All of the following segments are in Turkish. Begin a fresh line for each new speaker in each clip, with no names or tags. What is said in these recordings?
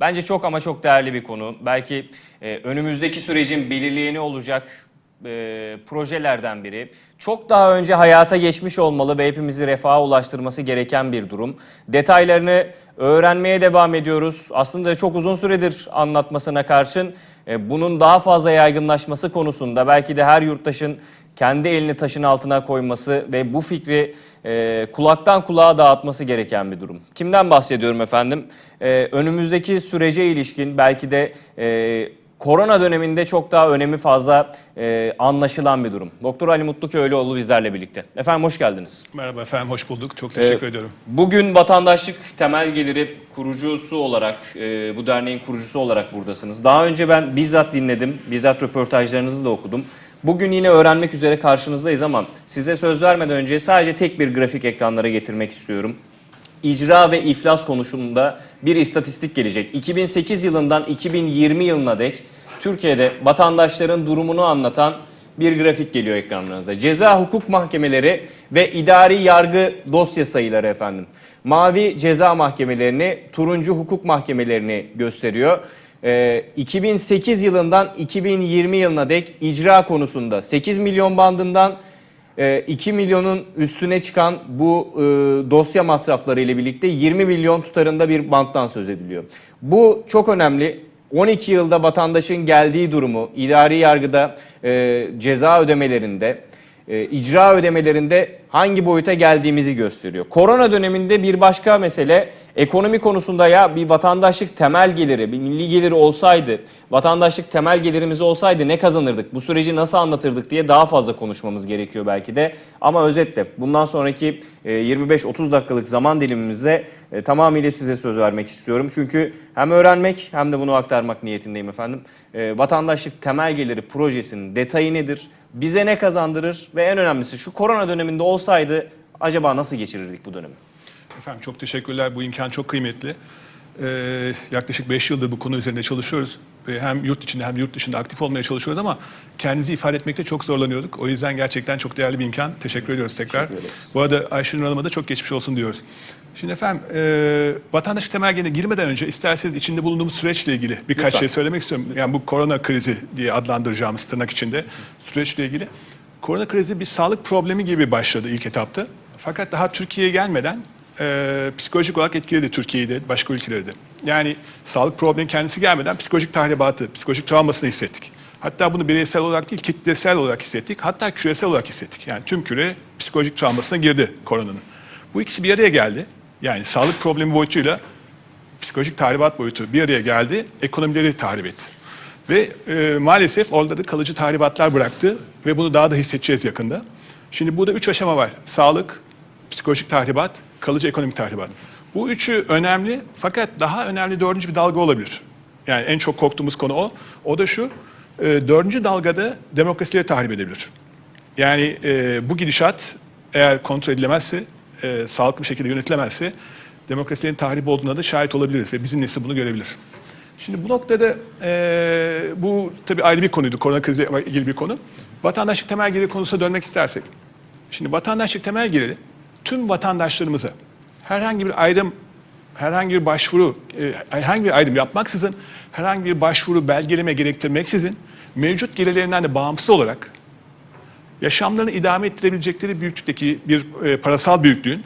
Bence çok ama çok değerli bir konu. Belki e, önümüzdeki sürecin belirleyeni olacak e, projelerden biri. Çok daha önce hayata geçmiş olmalı ve hepimizi refaha ulaştırması gereken bir durum. Detaylarını öğrenmeye devam ediyoruz. Aslında çok uzun süredir anlatmasına karşın e, bunun daha fazla yaygınlaşması konusunda belki de her yurttaşın kendi elini taşın altına koyması ve bu fikri e, kulaktan kulağa dağıtması gereken bir durum. Kimden bahsediyorum efendim? E, önümüzdeki sürece ilişkin belki de e, korona döneminde çok daha önemi fazla e, anlaşılan bir durum. Doktor Ali Mutlu Köylüoğlu bizlerle birlikte. Efendim hoş geldiniz.
Merhaba efendim, hoş bulduk. Çok teşekkür
Ee,
ediyorum.
Bugün vatandaşlık temel geliri kurucusu olarak, e, bu derneğin kurucusu olarak buradasınız. Daha önce ben bizzat dinledim, bizzat röportajlarınızı da okudum. Bugün yine öğrenmek üzere karşınızdayız ama size söz vermeden önce sadece tek bir grafik ekranlara getirmek istiyorum. İcra ve iflas konusunda bir istatistik gelecek. 2008 yılından 2020 yılına dek Türkiye'de vatandaşların durumunu anlatan bir grafik geliyor ekranlarınıza. Ceza hukuk mahkemeleri ve idari yargı dosya sayıları efendim. Mavi ceza mahkemelerini, turuncu hukuk mahkemelerini gösteriyor. Ee, 2008 yılından 2020 yılına dek icra konusunda 8 milyon bandından e, 2 milyonun üstüne çıkan bu e, dosya masrafları ile birlikte 20 milyon tutarında bir banttan söz ediliyor. Bu çok önemli. 12 yılda vatandaşın geldiği durumu idari yargıda e, ceza ödemelerinde, e, icra ödemelerinde hangi boyuta geldiğimizi gösteriyor. Korona döneminde bir başka mesele ekonomi konusunda ya bir vatandaşlık temel geliri, bir milli geliri olsaydı, vatandaşlık temel gelirimiz olsaydı ne kazanırdık, bu süreci nasıl anlatırdık diye daha fazla konuşmamız gerekiyor belki de. Ama özetle bundan sonraki e, 25-30 dakikalık zaman dilimimizde e, tamamıyla size söz vermek istiyorum. Çünkü hem öğrenmek hem de bunu aktarmak niyetindeyim efendim. E, vatandaşlık temel geliri projesinin detayı nedir? Bize ne kazandırır? Ve en önemlisi şu korona döneminde olsaydı acaba nasıl geçirirdik bu dönemi?
Efendim çok teşekkürler. Bu imkan çok kıymetli. Ee, yaklaşık 5 yıldır bu konu üzerinde çalışıyoruz. Ve hem yurt içinde hem yurt dışında aktif olmaya çalışıyoruz ama kendimizi ifade etmekte çok zorlanıyorduk. O yüzden gerçekten çok değerli bir imkan. Teşekkür ediyoruz tekrar.
Teşekkür ederiz.
Bu arada Ayşenur Hanım'a da çok geçmiş olsun diyoruz. Şimdi efendim e, vatandaşlık temelgene girmeden önce isterseniz içinde bulunduğumuz süreçle ilgili birkaç
Lütfen.
şey söylemek istiyorum. Yani bu korona krizi diye adlandıracağımız tırnak içinde süreçle ilgili. Korona krizi bir sağlık problemi gibi başladı ilk etapta. Fakat daha Türkiye'ye gelmeden e, psikolojik olarak etkiledi Türkiye'yi de başka ülkeleri de. Yani sağlık problemi kendisi gelmeden psikolojik tahribatı, psikolojik travmasını hissettik. Hatta bunu bireysel olarak değil kitlesel olarak hissettik. Hatta küresel olarak hissettik. Yani tüm küre psikolojik travmasına girdi koronanın. Bu ikisi bir araya geldi. Yani sağlık problemi boyutuyla psikolojik tahribat boyutu bir araya geldi. Ekonomileri tahrip etti. Ve e, maalesef orada da kalıcı tahribatlar bıraktı ve bunu daha da hissedeceğiz yakında. Şimdi burada üç aşama var. Sağlık, psikolojik tahribat, kalıcı ekonomik tahribat. Bu üçü önemli fakat daha önemli dördüncü bir dalga olabilir. Yani en çok korktuğumuz konu o. O da şu, e, dördüncü dalgada demokrasileri tahrip edebilir. Yani e, bu gidişat eğer kontrol edilemezse, e, sağlıklı bir şekilde yönetilemezse demokrasilerin tahrip olduğuna da şahit olabiliriz ve bizim nesil bunu görebilir. Şimdi bu noktada e, bu tabii ayrı bir konuydu, korona kriziyle ilgili bir konu. Vatandaşlık temel geliri konusuna dönmek istersek. Şimdi vatandaşlık temel geliri tüm vatandaşlarımıza herhangi bir ayrım, herhangi bir başvuru, e, herhangi bir ayrım yapmaksızın, herhangi bir başvuru belgeleme gerektirmeksizin mevcut gelirlerinden de bağımsız olarak yaşamlarını idame ettirebilecekleri büyüklükteki bir e, parasal büyüklüğün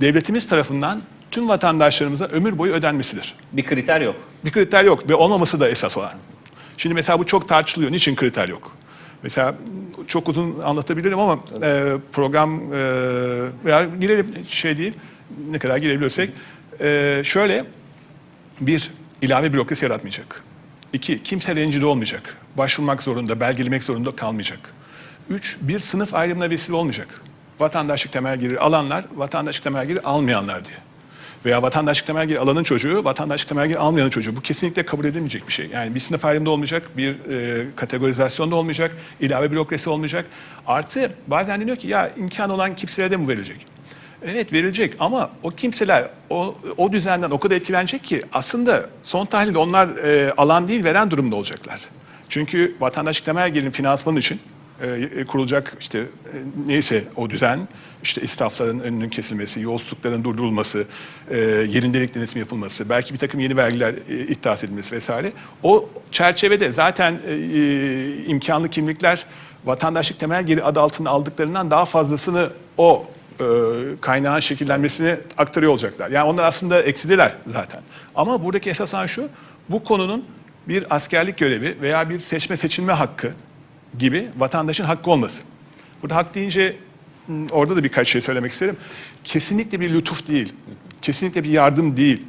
devletimiz tarafından tüm vatandaşlarımıza ömür boyu ödenmesidir.
Bir kriter yok.
Bir kriter yok ve olmaması da esas olan. Şimdi mesela bu çok tartışılıyor. Niçin kriter yok? Mesela çok uzun anlatabilirim ama e, program e, veya girelim şey değil, ne kadar girebilirsek. E, şöyle, bir, ilave bürokrasi yaratmayacak. İki, kimse rencide olmayacak. Başvurmak zorunda, belgelemek zorunda kalmayacak. Üç, bir sınıf ayrımına vesile olmayacak. Vatandaşlık temel geliri alanlar, vatandaşlık temel geliri almayanlar diye. Veya vatandaşlık temel geliri alanın çocuğu, vatandaşlık temel geliri almayanın çocuğu. Bu kesinlikle kabul edilmeyecek bir şey. Yani bir sınıf ayrımda olmayacak, bir e, kategorizasyon da olmayacak, ilave bürokrasi olmayacak. Artı bazen deniyor ki ya imkan olan kimselere de mi verilecek? Evet verilecek ama o kimseler o, o düzenden o kadar etkilenecek ki aslında son tahlil onlar e, alan değil veren durumda olacaklar. Çünkü vatandaşlık temel gelirin finansmanı için e, kurulacak işte e, neyse o düzen, işte israfların önünün kesilmesi, yolsuzlukların durdurulması, e, yerindelik denetimi yapılması, belki bir takım yeni vergiler e, iddias edilmesi vesaire. O çerçevede zaten e, e, imkanlı kimlikler vatandaşlık temel geri adı altında aldıklarından daha fazlasını o e, kaynağın şekillenmesine aktarıyor olacaklar. Yani onlar aslında eksidiler zaten. Ama buradaki esas olan şu, bu konunun bir askerlik görevi veya bir seçme seçilme hakkı gibi vatandaşın hakkı olması. Burada hak deyince hmm, orada da birkaç şey söylemek isterim. Kesinlikle bir lütuf değil. Kesinlikle bir yardım değil.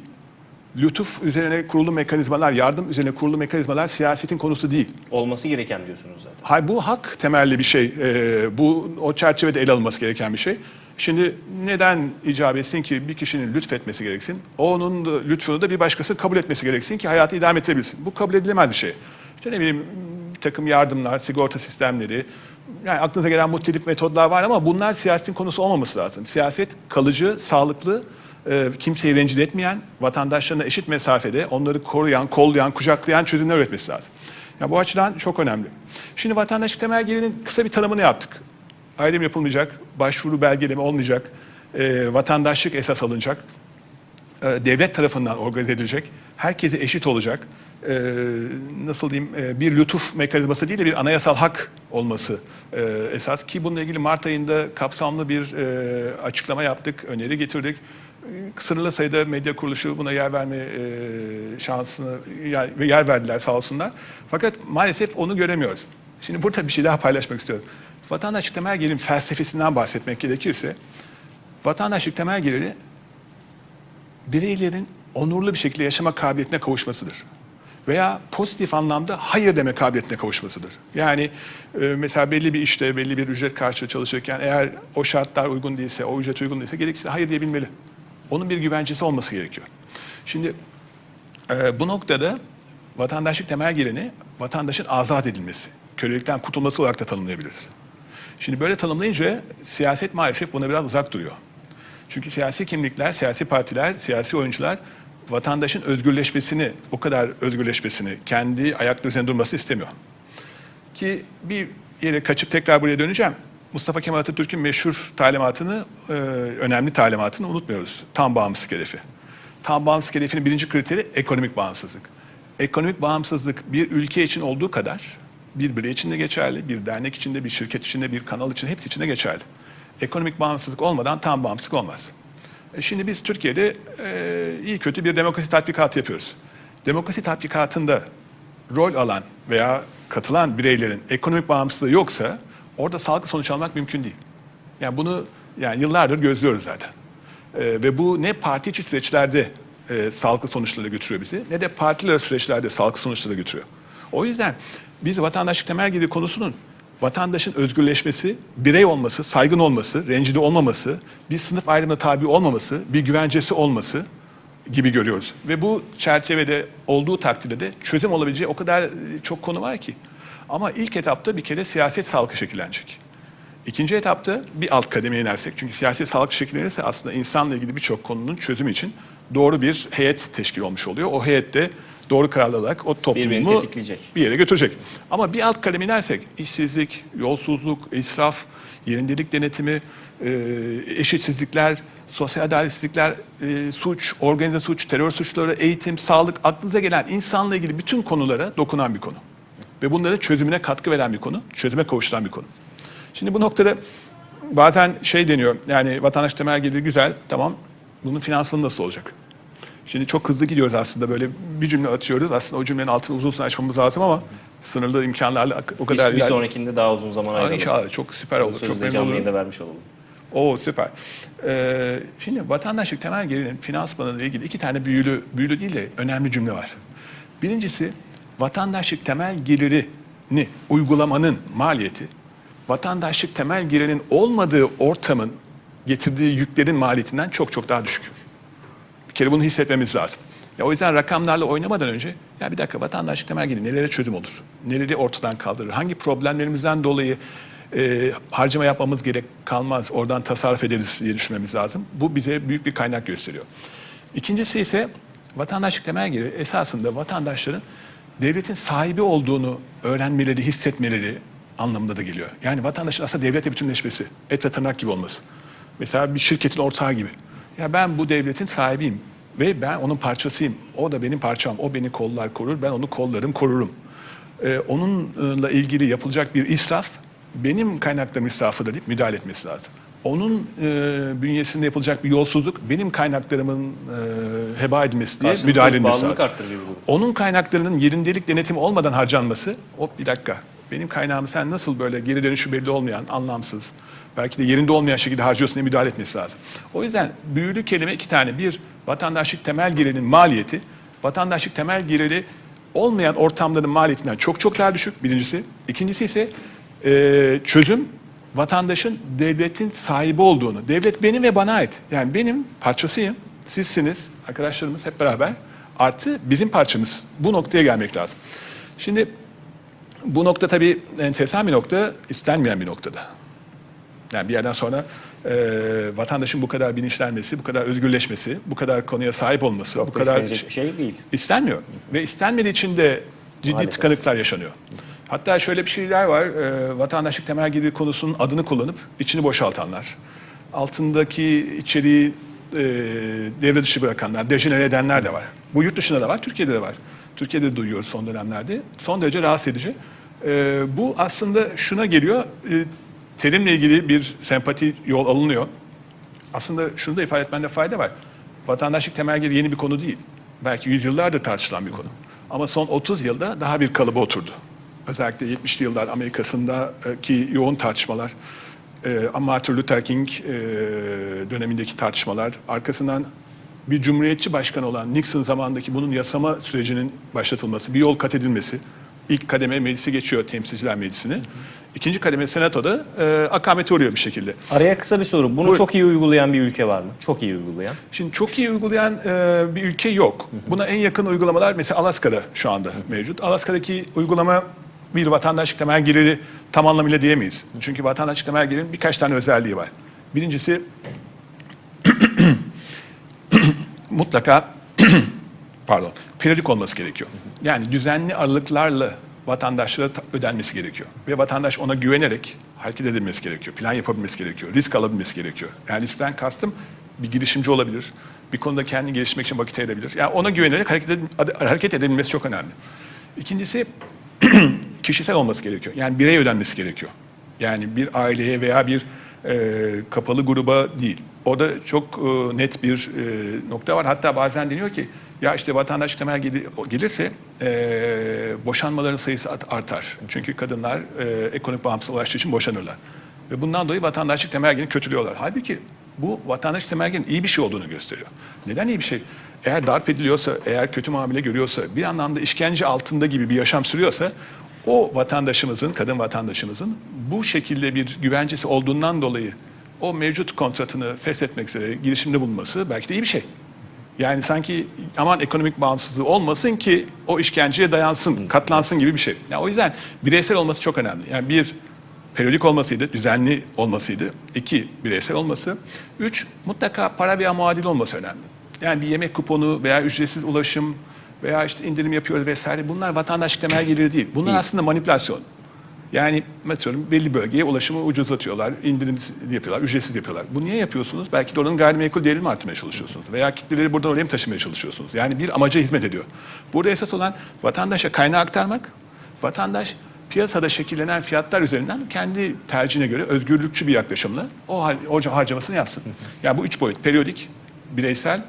Lütuf üzerine kurulu mekanizmalar, yardım üzerine kurulu mekanizmalar siyasetin konusu değil.
Olması gereken diyorsunuz zaten.
Hay bu hak temelli bir şey. Ee, bu o çerçevede ele alınması gereken bir şey. Şimdi neden icap etsin ki bir kişinin lütfetmesi gereksin? Onun da, lütfunu da bir başkası kabul etmesi gereksin ki hayatı idame ettirebilsin. Bu kabul edilemez bir şey. İşte ne bileyim bir takım yardımlar, sigorta sistemleri, yani aklınıza gelen muhtelif metodlar var ama bunlar siyasetin konusu olmaması lazım. Siyaset kalıcı, sağlıklı, e, kimseyi rencide etmeyen, vatandaşlarına eşit mesafede onları koruyan, kollayan, kucaklayan çözümler üretmesi lazım. Ya bu açıdan çok önemli. Şimdi vatandaşlık temel gelirinin kısa bir tanımını yaptık. Ayrım yapılmayacak, başvuru belgeleme olmayacak, e, vatandaşlık esas alınacak, devlet tarafından organize edilecek, herkese eşit olacak, e, nasıl diyeyim e, bir lütuf mekanizması değil de bir anayasal hak olması e, esas ki bununla ilgili Mart ayında kapsamlı bir e, açıklama yaptık, öneri getirdik. E, Sınırlı sayıda medya kuruluşu buna yer verme e, şansını yer verdiler sağ olsunlar. Fakat maalesef onu göremiyoruz. Şimdi burada bir şey daha paylaşmak istiyorum. Vatandaşlık temel gelirin felsefesinden bahsetmek gerekirse, vatandaşlık temel geliri bireylerin onurlu bir şekilde yaşama kabiliyetine kavuşmasıdır. Veya pozitif anlamda hayır deme kabiliyetine kavuşmasıdır. Yani e, mesela belli bir işte, belli bir ücret karşılığı çalışırken eğer o şartlar uygun değilse, o ücret uygun değilse gerekirse hayır diyebilmeli. Onun bir güvencesi olması gerekiyor. Şimdi e, bu noktada vatandaşlık temel geleni vatandaşın azat edilmesi, kölelikten kurtulması olarak da tanımlayabiliriz. Şimdi böyle tanımlayınca siyaset maalesef buna biraz uzak duruyor. Çünkü siyasi kimlikler, siyasi partiler, siyasi oyuncular vatandaşın özgürleşmesini, o kadar özgürleşmesini, kendi ayakları üzerinde durması istemiyor. Ki bir yere kaçıp tekrar buraya döneceğim. Mustafa Kemal Atatürk'ün meşhur talimatını, e, önemli talimatını unutmuyoruz. Tam bağımsızlık hedefi. Tam bağımsızlık hedefinin birinci kriteri ekonomik bağımsızlık. Ekonomik bağımsızlık bir ülke için olduğu kadar bir birey için de geçerli, bir dernek için de, bir şirket için de, bir kanal için hepsi için de geçerli. Ekonomik bağımsızlık olmadan tam bağımsızlık olmaz. E Şimdi biz Türkiye'de e, iyi kötü bir demokrasi tatbikatı yapıyoruz. Demokrasi tatbikatında rol alan veya katılan bireylerin ekonomik bağımsızlığı yoksa orada sağlıklı sonuç almak mümkün değil. Yani bunu yani yıllardır gözlüyoruz zaten. E, ve bu ne parti içi süreçlerde e, sağlıklı sonuçlara götürüyor bizi ne de partiler süreçlerde sağlıklı sonuçlara götürüyor. O yüzden biz vatandaşlık temel geliri konusunun vatandaşın özgürleşmesi, birey olması, saygın olması, rencide olmaması, bir sınıf ayrımına tabi olmaması, bir güvencesi olması gibi görüyoruz. Ve bu çerçevede olduğu takdirde de çözüm olabileceği o kadar e, çok konu var ki. Ama ilk etapta bir kere siyaset sağlıklı şekillenecek. İkinci etapta bir alt kademeye inersek, çünkü siyaset sağlıklı şekillenirse aslında insanla ilgili birçok konunun çözümü için doğru bir heyet teşkil olmuş oluyor. O heyette doğru kararlı olarak o toplumu bir yere götürecek. Ama bir alt kaleme inersek işsizlik, yolsuzluk, israf, yerindelik denetimi, e, eşitsizlikler, sosyal adaletsizlikler, e, suç, organize suç, terör suçları, eğitim, sağlık, aklınıza gelen insanla ilgili bütün konulara dokunan bir konu. Ve bunların çözümüne katkı veren bir konu, çözüme kavuşturan bir konu. Şimdi bu noktada bazen şey deniyor, yani vatandaş temel geliri güzel, tamam, bunun finansmanı nasıl olacak? Şimdi çok hızlı gidiyoruz aslında böyle bir cümle atıyoruz. Aslında o cümlenin altını uzun uzun açmamız lazım ama sınırlı imkanlarla o
Bir,
kadar...
bir
iler-
sonrakinde daha uzun zaman
Aa,
ayrılalım.
İnşallah çok süper olur. Çok memnun olurum.
yayında vermiş olalım.
Oo süper. Ee, şimdi vatandaşlık temel gelirinin finansmanıyla ilgili iki tane büyülü, büyülü değil de önemli cümle var. Birincisi vatandaşlık temel gelirini uygulamanın maliyeti vatandaşlık temel gelirinin olmadığı ortamın getirdiği yüklerin maliyetinden çok çok daha düşük. Kere bunu hissetmemiz lazım. Ya o yüzden rakamlarla oynamadan önce ya bir dakika vatandaşlık temel geliri nelere çözüm olur? Neleri ortadan kaldırır? Hangi problemlerimizden dolayı e, harcama yapmamız gerek kalmaz, oradan tasarruf ederiz diye düşünmemiz lazım. Bu bize büyük bir kaynak gösteriyor. İkincisi ise vatandaşlık temel geliri esasında vatandaşların devletin sahibi olduğunu öğrenmeleri, hissetmeleri, anlamında da geliyor. Yani vatandaşın aslında devletle bütünleşmesi, et ve tırnak gibi olması. Mesela bir şirketin ortağı gibi. Ya ben bu devletin sahibiyim ve ben onun parçasıyım. O da benim parçam. O beni kollar korur, ben onu kollarım korurum. Ee, onunla ilgili yapılacak bir israf benim kaynaklarım israfıdır deyip müdahale etmesi lazım. Onun e, bünyesinde yapılacak bir yolsuzluk benim kaynaklarımın e, heba edilmesi diye
Karşılıklı
müdahale edilmesi lazım. Onun kaynaklarının yerindelik denetimi olmadan harcanması, hop bir dakika benim kaynağımı sen nasıl böyle geri dönüşü belli olmayan, anlamsız, belki de yerinde olmayan şekilde harcıyorsun diye müdahale etmesi lazım. O yüzden büyülü kelime iki tane. Bir, vatandaşlık temel gelirinin maliyeti, vatandaşlık temel geliri olmayan ortamların maliyetinden çok çok daha düşük birincisi. İkincisi ise e, çözüm vatandaşın devletin sahibi olduğunu. Devlet benim ve bana ait. Yani benim parçasıyım, sizsiniz, arkadaşlarımız hep beraber. Artı bizim parçamız. Bu noktaya gelmek lazım. Şimdi bu nokta tabii enteresan bir nokta, istenmeyen bir noktada. Yani bir yerden sonra e, vatandaşın bu kadar bilinçlenmesi, bu kadar özgürleşmesi, bu kadar konuya sahip olması, bu kadar
bir şey değil.
istenmiyor. Ve istenmediği için de ciddi
Maalesef.
tıkanıklar yaşanıyor. Hatta şöyle bir şeyler var, e, vatandaşlık temel geliri konusunun adını kullanıp içini boşaltanlar, altındaki içeriği e, devre dışı bırakanlar, dejenere edenler de var. Bu yurt dışında da var, Türkiye'de de var. Türkiye'de de duyuyoruz son dönemlerde. Son derece rahatsız edici. E, bu aslında şuna geliyor, e, terimle ilgili bir sempati yol alınıyor. Aslında şunu da ifade etmende fayda var. Vatandaşlık temel yeni bir konu değil. Belki yüzyıllardır tartışılan bir konu. Ama son 30 yılda daha bir kalıba oturdu. Özellikle 70'li yıllar Amerika'sındaki yoğun tartışmalar, e, Martin Luther King e, dönemindeki tartışmalar, arkasından bir cumhuriyetçi başkan olan Nixon zamanındaki bunun yasama sürecinin başlatılması, bir yol kat edilmesi, ilk kademe meclisi geçiyor Temsilciler Meclisi'ni. İkinci kademe senatoda e, akamete uğruyor bir şekilde.
Araya kısa bir soru. Bunu
Buyurun.
çok iyi uygulayan bir ülke var mı? Çok iyi uygulayan.
Şimdi çok iyi uygulayan e, bir ülke yok. Buna en yakın uygulamalar mesela Alaska'da şu anda mevcut. Alaska'daki uygulama bir vatandaşlık temel geliri tam anlamıyla diyemeyiz. Çünkü vatandaşlık temel gelirinin birkaç tane özelliği var. Birincisi mutlaka pardon periyodik olması gerekiyor. Yani düzenli aralıklarla vatandaşlara ta- ödenmesi gerekiyor. Ve vatandaş ona güvenerek hareket edilmesi gerekiyor. Plan yapabilmesi gerekiyor. Risk alabilmesi gerekiyor. Yani riskten kastım bir girişimci olabilir. Bir konuda kendini geliştirmek için vakit ayırabilir. Yani ona güvenerek hareket, ed- hareket edebilmesi çok önemli. İkincisi kişisel olması gerekiyor. Yani birey ödenmesi gerekiyor. Yani bir aileye veya bir e, kapalı gruba değil. Orada çok e, net bir e, nokta var. Hatta bazen deniyor ki ya işte vatandaşlık temel geli- gelirse e, boşanmaların sayısı artar. Çünkü kadınlar e, ekonomik bağımsız ulaştığı için boşanırlar. Ve bundan dolayı vatandaşlık temel gelini kötülüyorlar. Halbuki bu vatandaşlık temel iyi bir şey olduğunu gösteriyor. Neden iyi bir şey? Eğer darp ediliyorsa, eğer kötü muamele görüyorsa, bir anlamda işkence altında gibi bir yaşam sürüyorsa o vatandaşımızın, kadın vatandaşımızın bu şekilde bir güvencesi olduğundan dolayı o mevcut kontratını feshetmek üzere girişimde bulunması belki de iyi bir şey. Yani sanki aman ekonomik bağımsızlığı olmasın ki o işkenceye dayansın, katlansın gibi bir şey. Yani o yüzden bireysel olması çok önemli. Yani bir, periyodik olmasıydı, düzenli olmasıydı. İki, bireysel olması. Üç, mutlaka para veya muadil olması önemli. Yani bir yemek kuponu veya ücretsiz ulaşım veya işte indirim yapıyoruz vesaire. Bunlar vatandaşlık temel geliri değil. Bunlar aslında manipülasyon. Yani atıyorum belli bölgeye ulaşımı ucuzlatıyorlar, indirim yapıyorlar, ücretsiz yapıyorlar. Bu niye yapıyorsunuz? Belki de oranın gayrimenkul değerini mi artırmaya çalışıyorsunuz? Veya kitleleri buradan oraya mı taşımaya çalışıyorsunuz? Yani bir amaca hizmet ediyor. Burada esas olan vatandaşa kaynağı aktarmak. Vatandaş piyasada şekillenen fiyatlar üzerinden kendi tercihine göre özgürlükçü bir yaklaşımla o, har- o harcamasını yapsın. Yani bu üç boyut, periyodik, bireysel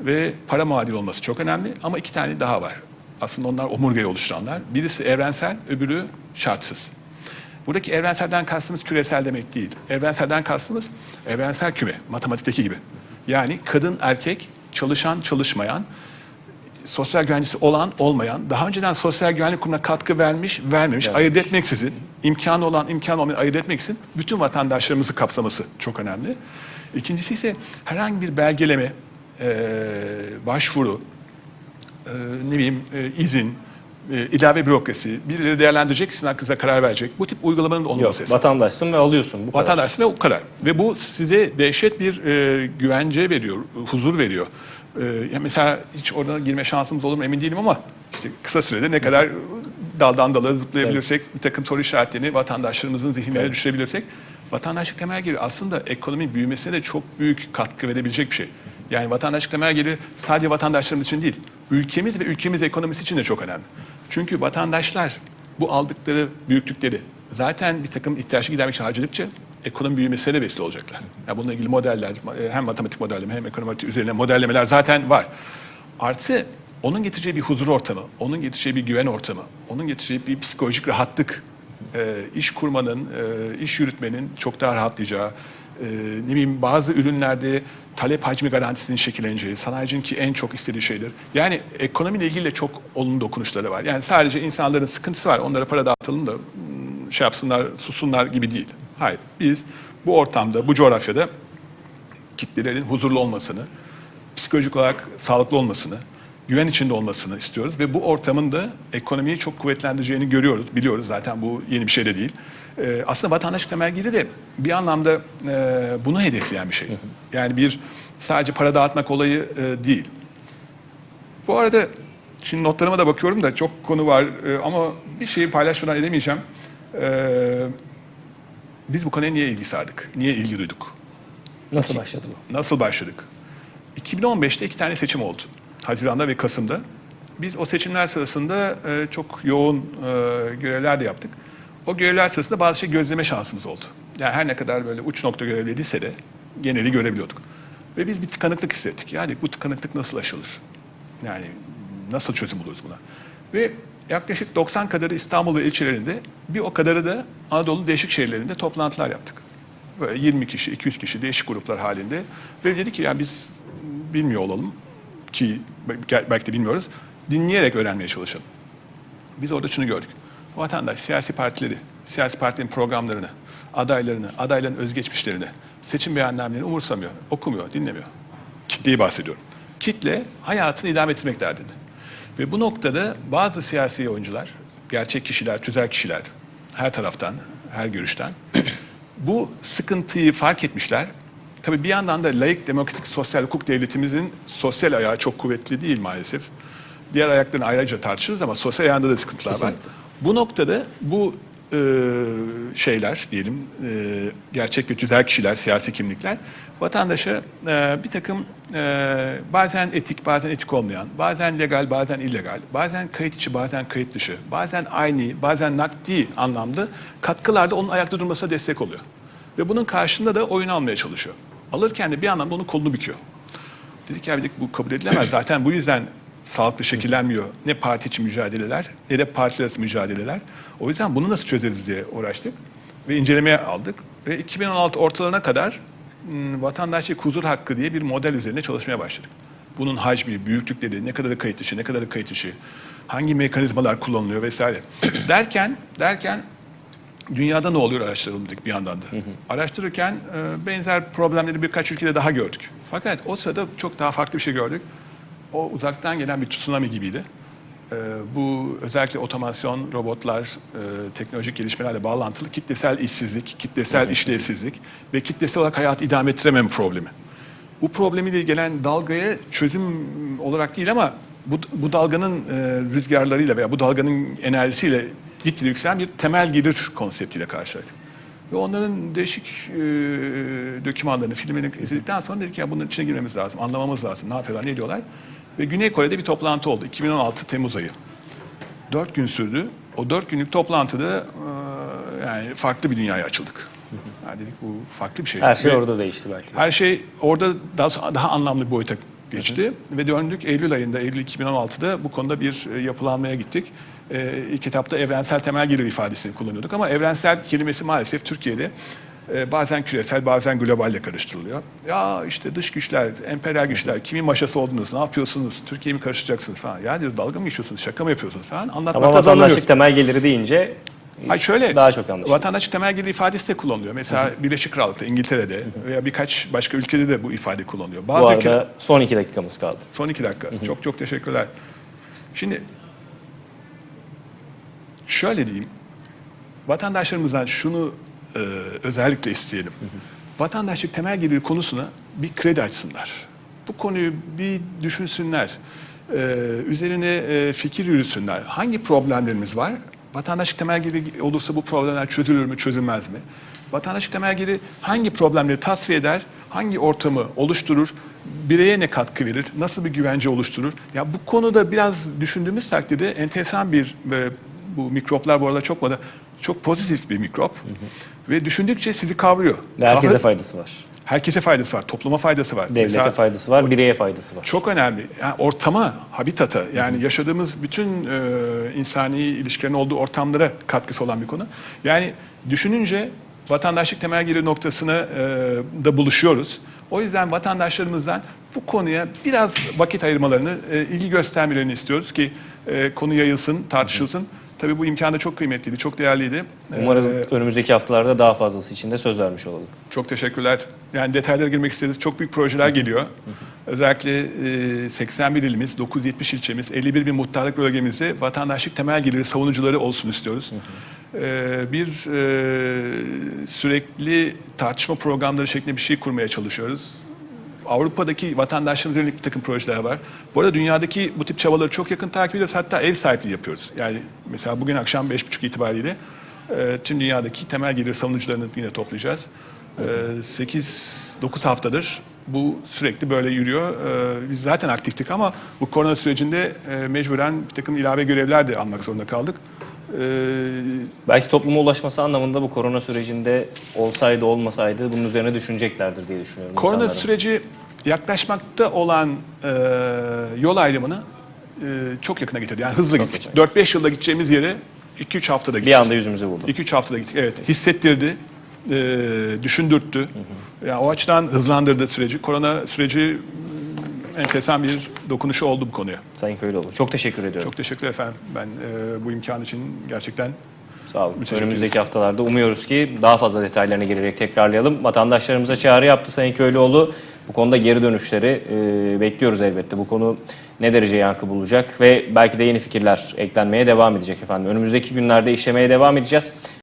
ve para muadil olması çok önemli. Ama iki tane daha var. Aslında onlar omurgayı oluşturanlar. Birisi evrensel, öbürü şartsız. Buradaki evrenselden kastımız küresel demek değil. Evrenselden kastımız evrensel küme, matematikteki gibi. Yani kadın, erkek, çalışan, çalışmayan, sosyal güvencesi olan, olmayan, daha önceden sosyal güvenlik kurumuna katkı vermiş, vermemiş, ayırt etmeksizin, imkanı olan, imkanı olmayan ayırt etmeksizin bütün vatandaşlarımızı kapsaması çok önemli. İkincisi ise herhangi bir belgeleme, eee, başvuru, eee, ne bileyim eee, izin, eee, ilave bürokrasi, birileri değerlendirecek, sizin hakkınızda karar verecek. Bu tip uygulamanın
Yok,
olması esas.
vatandaşsın ve alıyorsun. Bu kadar.
Vatandaş ve o kadar. Ve bu size dehşet bir e, güvence veriyor, huzur veriyor. E, ya mesela hiç orada girme şansımız olur mu emin değilim ama işte kısa sürede ne kadar daldan dala zıplayabilirsek, bir takım soru işaretlerini vatandaşlarımızın zihinlerine düşürebilirsek, vatandaşlık temel geliri aslında ekonomi büyümesine de çok büyük katkı verebilecek bir şey. Yani vatandaşlık temel geliri sadece vatandaşlarımız için değil, ülkemiz ve ülkemiz ekonomisi için de çok önemli. Çünkü vatandaşlar bu aldıkları büyüklükleri zaten bir takım ihtiyaçları gidermek için harcadıkça ekonomi büyümesine de vesile olacaklar. Yani bununla ilgili modeller, hem matematik modelleme hem ekonomi üzerine modellemeler zaten var. Artı onun getireceği bir huzur ortamı, onun getireceği bir güven ortamı, onun getireceği bir psikolojik rahatlık, e, iş kurmanın, e, iş yürütmenin çok daha rahatlayacağı, e, ne bileyim bazı ürünlerde talep hacmi garantisinin şekilleneceği, sanayicinin ki en çok istediği şeydir. Yani ekonomiyle ilgili de çok olumlu dokunuşları var. Yani sadece insanların sıkıntısı var, onlara para dağıtalım da hmm, şey yapsınlar, susunlar gibi değil. Hayır, biz bu ortamda, bu coğrafyada kitlelerin huzurlu olmasını, psikolojik olarak sağlıklı olmasını, güven içinde olmasını istiyoruz ve bu ortamın da ekonomiyi çok kuvvetlendireceğini görüyoruz, biliyoruz zaten bu yeni bir şey de değil. Ee, aslında vatandaşlık temel geliri de bir anlamda e, bunu hedefleyen bir şey. Yani bir sadece para dağıtmak olayı e, değil. Bu arada şimdi notlarıma da bakıyorum da çok konu var e, ama bir şeyi paylaşmadan edemeyeceğim. Ee, biz bu konuya niye ilgi sardık? Niye ilgi duyduk?
Nasıl başladı bu?
Nasıl başladık? 2015'te iki tane seçim oldu. Haziran'da ve Kasım'da. Biz o seçimler sırasında e, çok yoğun e, görevler de yaptık. O görevler sırasında bazı şey gözleme şansımız oldu. Yani her ne kadar böyle uç nokta görevliyse de geneli görebiliyorduk. Ve biz bir tıkanıklık hissettik. Yani bu tıkanıklık nasıl aşılır? Yani nasıl çözüm buluruz buna? Ve yaklaşık 90 kadarı İstanbul ve ilçelerinde bir o kadarı da Anadolu değişik şehirlerinde toplantılar yaptık. Böyle 20 kişi, 200 kişi değişik gruplar halinde. Ve dedik ki yani biz bilmiyor olalım ki belki de bilmiyoruz. Dinleyerek öğrenmeye çalışalım. Biz orada şunu gördük. Vatandaş siyasi partileri, siyasi partilerin programlarını, adaylarını, adayların özgeçmişlerini, seçim beyannamelerini umursamıyor, okumuyor, dinlemiyor. Kitleyi bahsediyorum. Kitle hayatını idame ettirmek derdinde. Ve bu noktada bazı siyasi oyuncular, gerçek kişiler, tüzel kişiler, her taraftan, her görüşten bu sıkıntıyı fark etmişler. Tabii bir yandan da layık demokratik sosyal hukuk devletimizin sosyal ayağı çok kuvvetli değil maalesef. Diğer ayaklarını ayrıca tartışırız ama sosyal ayağında da sıkıntılar var. Bu noktada bu e, şeyler diyelim e, gerçek ve tüzel kişiler, siyasi kimlikler vatandaşa e, bir takım e, bazen etik, bazen etik olmayan, bazen legal, bazen illegal, bazen kayıt içi, bazen kayıt dışı, bazen aynı, bazen nakdi anlamda katkılarda onun ayakta durmasına destek oluyor. Ve bunun karşında da oyun almaya çalışıyor. Alırken de bir anlamda onun kolunu büküyor. Dedik ya dedik bu kabul edilemez. Zaten bu yüzden sağlıklı şekillenmiyor. Ne parti içi mücadeleler ne de partiler arası mücadeleler. O yüzden bunu nasıl çözeriz diye uğraştık. Ve incelemeye aldık. Ve 2016 ortalarına kadar vatandaşlık huzur hakkı diye bir model üzerine çalışmaya başladık. Bunun hacmi, büyüklükleri, ne kadarı kayıt dışı, ne kadarı kayıt dışı, hangi mekanizmalar kullanılıyor vesaire. derken derken dünyada ne oluyor araştıralım dedik bir yandan da. Araştırırken e, benzer problemleri birkaç ülkede daha gördük. Fakat o sırada çok daha farklı bir şey gördük. O uzaktan gelen bir tsunami gibiydi. E, bu özellikle otomasyon, robotlar, e, teknolojik gelişmelerle bağlantılı kitlesel işsizlik, kitlesel işlevsizlik ve kitlesel olarak hayatı idame ettirememe problemi. Bu problemiyle gelen dalgaya çözüm olarak değil ama bu, bu dalganın e, rüzgarlarıyla veya bu dalganın enerjisiyle gitgide yükselen bir temel gelir konseptiyle karşılaştık. Ve onların değişik e, dokümanlarını, filmlerini izledikten sonra dedik ya bunun içine girmemiz lazım, anlamamız lazım. Ne yapıyorlar, ne diyorlar? Ve Güney Kore'de bir toplantı oldu. 2016 Temmuz ayı. Dört gün sürdü. O dört günlük toplantıda e, yani farklı bir dünyaya açıldık. Yani dedik bu farklı bir şey.
Her şey
Ve-
orada değişti belki.
her şey orada daha, daha anlamlı bir boyuta geçti. Ve döndük Eylül ayında, Eylül 2016'da bu konuda bir e, yapılanmaya gittik. E, ilk etapta evrensel temel gelir ifadesini kullanıyorduk ama evrensel kelimesi maalesef Türkiye'de e, bazen küresel bazen globalle karıştırılıyor. Ya işte dış güçler, emperyal güçler, kimin maşası oldunuz, ne yapıyorsunuz, Türkiye'yi mi karıştıracaksınız falan. Ya diyoruz dalga mı geçiyorsunuz, şaka mı yapıyorsunuz falan
Ama
anlatmakta
vatandaşlık
zorlanıyoruz.
temel geliri deyince
Hayır şöyle,
daha çok anlaşılıyor.
vatandaşlık temel gelir ifadesi de kullanılıyor. Mesela Birleşik Krallık'ta, İngiltere'de veya birkaç başka ülkede de bu ifade kullanılıyor. Bazı
Bu
ülkeler-
arada son iki dakikamız kaldı.
Son iki dakika. Çok çok teşekkürler. Şimdi şöyle diyeyim. Vatandaşlarımızdan şunu e, özellikle isteyelim. Vatandaşlık temel gelir konusuna bir kredi açsınlar. Bu konuyu bir düşünsünler. e, üzerine e, fikir yürüsünler. Hangi problemlerimiz var? Vatandaşlık temel geliri olursa bu problemler çözülür mü, çözülmez mi? Vatandaşlık temel geliri hangi problemleri tasfiye eder, hangi ortamı oluşturur, bireye ne katkı verir, nasıl bir güvence oluşturur? Ya bu konuda biraz düşündüğümüz takdirde enteresan bir e, bu mikroplar bu arada çok moda, çok pozitif bir mikrop ve düşündükçe sizi kavruyor.
Ve herkese
Kavra-
faydası var.
herkese faydası var, topluma faydası var.
Devlete
Mesela-
faydası var, bireye faydası var.
çok önemli. Yani ortama, habitata yani yaşadığımız bütün e, insani ilişkilerin olduğu ortamlara katkısı olan bir konu. Yani düşününce vatandaşlık temel geliri noktasına e, da buluşuyoruz. O yüzden vatandaşlarımızdan bu konuya biraz vakit ayırmalarını, e, ilgi göstermelerini istiyoruz ki e, konu yayılsın, tartışılsın. Tabii bu imkan da çok kıymetliydi, çok değerliydi.
Umarız
E,
önümüzdeki haftalarda daha fazlası için de söz vermiş olalım.
çok teşekkürler. Yani detaylara girmek isteriz. Çok büyük projeler geliyor. Özellikle e, 81 ilimiz, 970 ilçemiz, 51 bin muhtarlık bölgemizde vatandaşlık temel geliri savunucuları olsun istiyoruz. E, bir e, sürekli tartışma programları şeklinde bir şey kurmaya çalışıyoruz. Avrupa'daki vatandaşlarımız yönelik bir takım projeler var. Bu arada dünyadaki bu tip çabaları çok yakın takip ediyoruz. Hatta ev sahipliği yapıyoruz. Yani mesela bugün akşam 5.30 itibariyle e, tüm dünyadaki temel gelir savunucularını yine toplayacağız. E, 8-9 haftadır bu sürekli böyle yürüyor. E, biz zaten aktiftik ama bu korona sürecinde e, mecburen bir takım ilave görevler de almak zorunda kaldık. E,
Belki topluma ulaşması anlamında bu korona sürecinde olsaydı olmasaydı bunun üzerine düşüneceklerdir diye düşünüyorum.
Korona
insanların.
süreci yaklaşmakta olan e, yol ayrımını e, çok yakına getirdi. Yani hızlı gittik. 4-5 yılda gideceğimiz yere 2-3 haftada gittik.
bir anda yüzümüze vurdu.
2-3 haftada gittik. Evet, hissettirdi, e, düşündürttü. Yani o açıdan hızlandırdı süreci. Korona süreci enteresan bir dokunuşu oldu bu konuya.
Sayın Köylüoğlu. Çok teşekkür ediyorum.
Çok teşekkür efendim. Ben e, bu imkan için gerçekten
Sağ olun.
Teşekkür
Önümüzdeki
ederiz.
haftalarda umuyoruz ki daha fazla detaylarına girerek tekrarlayalım. Vatandaşlarımıza çağrı yaptı Sayın Köylüoğlu. Bu konuda geri dönüşleri e, bekliyoruz elbette. Bu konu ne derece yankı bulacak ve belki de yeni fikirler eklenmeye devam edecek efendim. Önümüzdeki günlerde işlemeye devam edeceğiz.